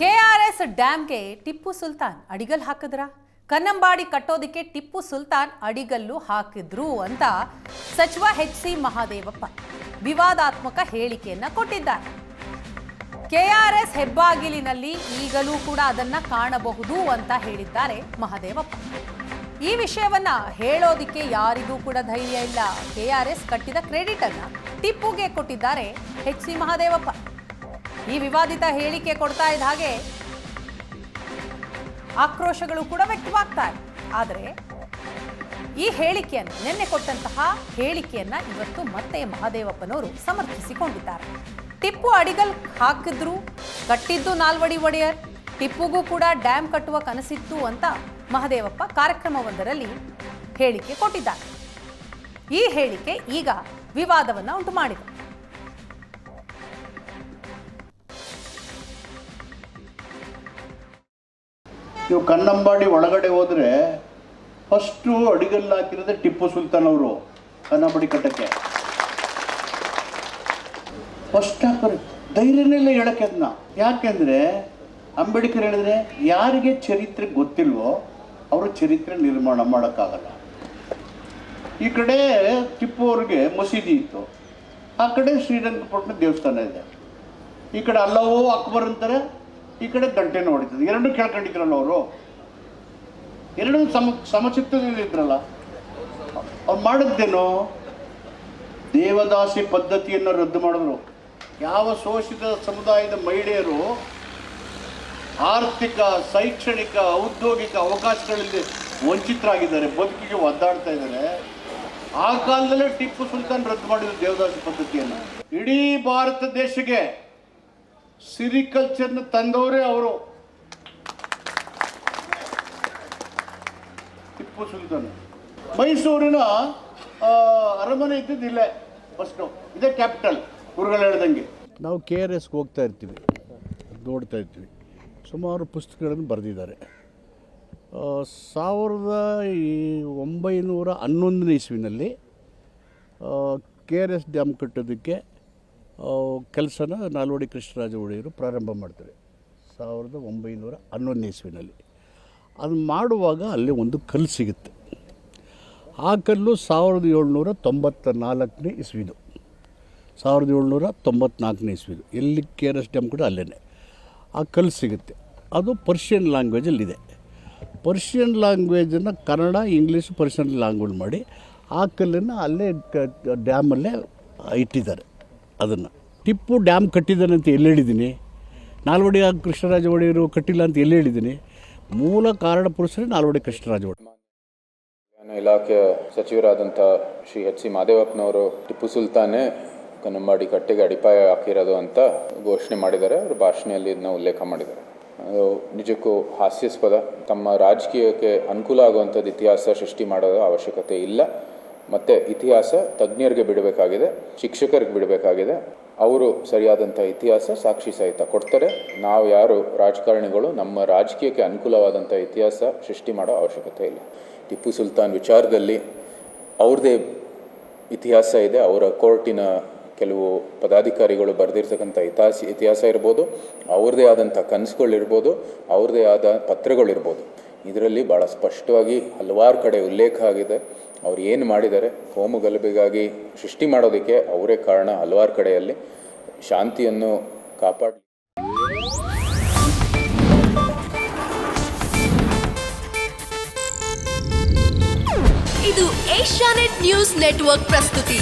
KRS ಡ್ಯಾಮ್ಗೆ ಟಿಪ್ಪು ಸುಲ್ತಾನ್ ಅಡಿಗಲ್ ಹಾಕಿದ್ರ? ಕನ್ನಂಬಾಡಿ ಕಟ್ಟೋದಕ್ಕೆ ಟಿಪ್ಪು ಸುಲ್ತಾನ್ ಅಡಿಗಲ್ಲು ಹಾಕಿದ್ರು ಅಂತ ಸಚಿವ ಎಚ್ ಸಿ ಮಹಾದೇವಪ್ಪ ವಿವಾದಾತ್ಮಕ ಹೇಳಿಕೆಯನ್ನ ಕೊಟ್ಟಿದ್ದಾರೆ. ಕೆಆರ್ಎಸ್ ಹೆಬ್ಬಾಗಿಲಿನಲ್ಲಿ ಈಗಲೂ ಕೂಡ ಅದನ್ನ ಕಾಣಬಹುದು ಅಂತ ಹೇಳಿದ್ದಾರೆ ಮಹಾದೇವಪ್ಪ. ಈ ವಿಷಯವನ್ನ ಹೇಳೋದಿಕ್ಕೆ ಯಾರಿಗೂ ಕೂಡ ಧೈರ್ಯ ಇಲ್ಲ. ಕೆಆರ್ಎಸ್ ಕಟ್ಟಿದ ಕ್ರೆಡಿಟ್ ಅನ್ನ ಟಿಪ್ಪುಗೆ ಕೊಟ್ಟಿದ್ದಾರೆ ಎಚ್ ಸಿ ಮಹದೇವಪ್ಪ. ಈ ವಿವಾದಿತ ಹೇಳಿಕೆ ಕೊಡ್ತಾ ಇದ್ದ ಹಾಗೆ ಆಕ್ರೋಶಗಳು ಕೂಡ ವ್ಯಕ್ತವಾಗ್ತಾ ಇದೆ ಆದರೆ ಈ ಹೇಳಿಕೆಯನ್ನು, ನಿನ್ನೆ ಕೊಟ್ಟಂತಹ ಹೇಳಿಕೆಯನ್ನ ಇವತ್ತು ಮತ್ತೆ ಮಹಾದೇವಪ್ಪನವರು ಸಮರ್ಥಿಸಿಕೊಂಡಿದ್ದಾರೆ. ಟಿಪ್ಪು ಅಡಿಗಲ್ ಹಾಕಿದ್ರು, ಕಟ್ಟಿದ್ದು ನಾಲ್ವಡಿ ಒಡೆಯರ್, ಟಿಪ್ಪುಗೂ ಕೂಡ ಡ್ಯಾಮ್ ಕಟ್ಟುವ ಕನಸಿತ್ತು ಅಂತ ಮಹದೇವಪ್ಪ ಕಾರ್ಯಕ್ರಮವೊಂದರಲ್ಲಿ ಹೇಳಿಕೆ ಕೊಟ್ಟಿದ್ದಾರೆ. ಈ ಹೇಳಿಕೆ ಈಗ ವಿವಾದವನ್ನು ಉಂಟು ಮಾಡಿದೆ. ನೀವು ಕನ್ನಂಬಾಡಿ ಒಳಗಡೆ ಹೋದರೆ ಫಸ್ಟು ಅಡಿಗಲ್ಲಿ ಹಾಕಿರೋದೇ ಟಿಪ್ಪು ಸುಲ್ತಾನ್ ಅವರು ಕನ್ನಂಬಾಡಿ ಕಟ್ಟಕ್ಕೆ. ಫಸ್ಟ್ ಹಾಕೋರು ಧೈರ್ಯನೆಲ್ಲ ಹೇಳಕ್ಕೆ ಅದನ್ನ ಯಾಕೆಂದ್ರೆ ಅಂಬೇಡ್ಕರ್ ಹೇಳಿದ್ರೆ ಯಾರಿಗೆ ಚರಿತ್ರೆ ಗೊತ್ತಿಲ್ವೋ ಅವರು ಚರಿತ್ರೆ ನಿರ್ಮಾಣ ಮಾಡೋಕ್ಕಾಗಲ್ಲ. ಈ ಕಡೆ ಟಿಪ್ಪು ಅವ್ರಿಗೆ ಮಸೀದಿ ಇತ್ತು. ಆ ಕಡೆ ಶ್ರೀರಂಗಪಟ್ಟಣ ದೇವಸ್ಥಾನ ಇದೆ. ಈ ಕಡೆ ಅಲ್ಲವೋ ಅಕ್ಬರ್ ಅಂತಾರೆ. ಈ ಕಡೆ ಗಂಟೆನೂ ಹೊಡಿತದೆ ಎರಡೂ ಕೇಳ್ಕೊಂಡಿದ್ರಲ್ಲ ಅವರು? ಎರಡೂ ಸಮ, ಸಮಚಿತ್ತದಿಂದ ಇದ್ರಲ್ಲ. ಅವ್ರು ಮಾಡಿದ್ದೇನು? ದೇವದಾಸಿ ಪದ್ಧತಿಯನ್ನು ರದ್ದು ಮಾಡಿದ್ರು. ಯಾವ ಶೋಷಿತ ಸಮುದಾಯದ ಮಹಿಳೆಯರು ಆರ್ಥಿಕ, ಶೈಕ್ಷಣಿಕ, ಔದ್ಯೋಗಿಕ ಅವಕಾಶಗಳಲ್ಲಿ ವಂಚಿತರಾಗಿದ್ದಾರೆ, ಬದುಕಿಗೆ ಒದ್ದಾಡ್ತಾ ಇದ್ದಾರೆ. ಆ ಕಾಲದಲ್ಲೇ ಟಿಪ್ಪು ಸುಲ್ತಾನ್ ರದ್ದು ಮಾಡಿದ್ರು ದೇವದಾಸಿ ಪದ್ಧತಿಯನ್ನು. ಇಡೀ ಭಾರತ ದೇಶಕ್ಕೆ ಸಿರಿಕಲ್ಚರ್ನ ತಂದವರೇ ಅವರು. ಟಿಪ್ಪು ಸುಲ್ತಾನ್. ಮೈಸೂರಿನ ಅರಮನೆ ಇದ್ದಿದ್ದು ಇಲ್ಲೇ ಫಸ್ಟು ಇದೇ ಕ್ಯಾಪಿಟಲ್ ಗುರುಗಳು ಹೇಳ್ದಂಗೆ. ನಾವು ಕೆ ಆರ್ ಎಸ್ಗೆ ಹೋಗ್ತಾ ಇರ್ತೀವಿ. ನೋಡ್ತಾ ಇರ್ತೀವಿ. ಸುಮಾರು ಪುಸ್ತಕಗಳನ್ನು ಬರೆದಿದ್ದಾರೆ. ಸಾವಿರದ ಒಂಬೈನೂರ ಹನ್ನೊಂದನೇ ಇಸ್ವಿನಲ್ಲಿ ಕೆ ಆರ್ ಎಸ್ ಡ್ಯಾಮ್ ಕಟ್ಟೋದಕ್ಕೆ ಕೆಲಸನ ನಾಲ್ವಡಿ ಕೃಷ್ಣರಾಜ ಒಡೆಯರು ಪ್ರಾರಂಭ ಮಾಡ್ತಾರೆ. ಸಾವಿರದ ಒಂಬೈನೂರ ಹನ್ನೊಂದನೇ ಇಸ್ವಿನಲ್ಲಿ. ಅದು ಮಾಡುವಾಗ ಅಲ್ಲಿ ಒಂದು ಕಲ್ಲು ಸಿಗುತ್ತೆ. ಆ ಕಲ್ಲು ಸಾವಿರದ ಏಳ್ನೂರ ತೊಂಬತ್ತ ನಾಲ್ಕನೇ ಇಸ್ವಿದು. ಸಾವಿರದ ಏಳ್ನೂರ ತೊಂಬತ್ನಾಲ್ಕನೇ ಇಸ್ವಿದು. ಎಲ್ಲಿ ಕೆ ಆರ್ ಎಸ್ ಡ್ಯಾಮ್ ಕೂಡ ಅಲ್ಲೇ ಆ ಕಲ್ಲು ಸಿಗುತ್ತೆ. ಅದು ಪರ್ಷಿಯನ್ ಲ್ಯಾಂಗ್ವೇಜಲ್ಲಿದೆ ಪರ್ಷಿಯನ್ ಲ್ಯಾಂಗ್ವೇಜನ್ನು ಕನ್ನಡ, ಇಂಗ್ಲೀಷ್ ಪರ್ಷಿಯನ್ ಲ್ಯಾಂಗ್ವೇಜ್ ಮಾಡಿ ಆ ಕಲ್ಲನ್ನು ಅಲ್ಲೇ ಡ್ಯಾಮಲ್ಲೇ ಇಟ್ಟಿದ್ದಾರೆ. ಅದನ್ನು. ಟಿಪ್ಪು ಡ್ಯಾಮ್ ಕಟ್ಟಿದ್ದಾನೆ ಅಂತ ಎಲ್ಲಿ ಹೇಳಿದ್ದೀನಿ? ನಾಲ್ವಡಿ ಕೃಷ್ಣರಾಜ ಒಡೆಯರು ಕಟ್ಟಿಲ್ಲ ಅಂತ ಎಲ್ಲಿ ಹೇಳಿದ್ದೀನಿ? ಮೂಲ ಕಾರಣ ಪುರುಷರೇ ನಾಲ್ವಡಿ ಕೃಷ್ಣರಾಜ ಒಡೆಯರು ಇಲಾಖೆಯ ಸಚಿವರಾದಂಥ ಶ್ರೀ ಎಚ್ ಸಿ ಮಾದೇವಪ್ಪನವರು ಟಿಪ್ಪು ಸುಲ್ತಾನೇ ಕನ್ನಂಬಾಡಿ ಕಟ್ಟೆಗೆ ಅಡಿಪಾಯ ಹಾಕಿರೋದು ಅಂತ ಘೋಷಣೆ ಮಾಡಿದ್ದಾರೆ. ಅವರು ಭಾಷಣೆಯಲ್ಲಿ ಇದನ್ನ ಉಲ್ಲೇಖ ಮಾಡಿದ್ದಾರೆ. ಅದು ನಿಜಕ್ಕೂ ಹಾಸ್ಯಾಸ್ಪದ. ತಮ್ಮ ರಾಜಕೀಯಕ್ಕೆ ಅನುಕೂಲ ಆಗುವಂಥದ್ದು ಇತಿಹಾಸ ಸೃಷ್ಟಿ ಮಾಡೋದು ಅವಶ್ಯಕತೆ ಇಲ್ಲ. ಮತ್ತು ಇತಿಹಾಸ ತಜ್ಞರಿಗೆ ಬಿಡಬೇಕಾಗಿದೆ, ಶಿಕ್ಷಕರಿಗೆ ಬಿಡಬೇಕಾಗಿದೆ. ಅವರು ಸರಿಯಾದಂಥ ಇತಿಹಾಸ ಸಾಕ್ಷಿ ಸಹಿತ ಕೊಡ್ತಾರೆ. ನಾವು ಯಾರು ರಾಜಕಾರಣಿಗಳು, ನಮ್ಮ ರಾಜಕೀಯಕ್ಕೆ ಅನುಕೂಲವಾದಂಥ ಇತಿಹಾಸ ಸೃಷ್ಟಿ ಮಾಡೋ ಅವಶ್ಯಕತೆ ಇಲ್ಲ. ಟಿಪ್ಪು ಸುಲ್ತಾನ್ ವಿಚಾರದಲ್ಲಿ ಅವ್ರದ್ದೇ ಇತಿಹಾಸ ಇದೆ. ಅವರ ಕೋರ್ಟಿನ ಕೆಲವು ಪದಾಧಿಕಾರಿಗಳು ಬರೆದಿರ್ತಕ್ಕಂಥ ಇತಿಹಾಸ ಇತಿಹಾಸ ಇರ್ಬೋದು, ಅವ್ರದ್ದೇ ಆದಂಥ ಕನಸುಗಳಿರ್ಬೋದು, ಅವ್ರದ್ದೇ ಆದ ಪತ್ರಗಳಿರ್ಬೋದು. ಇದರಲ್ಲಿ ಭಾಳ ಸ್ಪಷ್ಟವಾಗಿ ಹಲವಾರು ಕಡೆ ಉಲ್ಲೇಖ ಆಗಿದೆ. ಅವ್ರು ಏನು ಮಾಡಿದ್ದಾರೆ ಕೋಮು ಗಲಭೆಗಾಗಿ ಸೃಷ್ಟಿ ಮಾಡೋದಕ್ಕೆ ಅವರೇ ಕಾರಣ ಹಲವಾರು ಕಡೆಯಲ್ಲಿ. ಶಾಂತಿಯನ್ನು ಕಾಪಾಡ ಇದು ಏಷ್ಯಾನೆಟ್ ನ್ಯೂಸ್ ನೆಟ್ವರ್ಕ್ ಪ್ರಸ್ತುತಿ.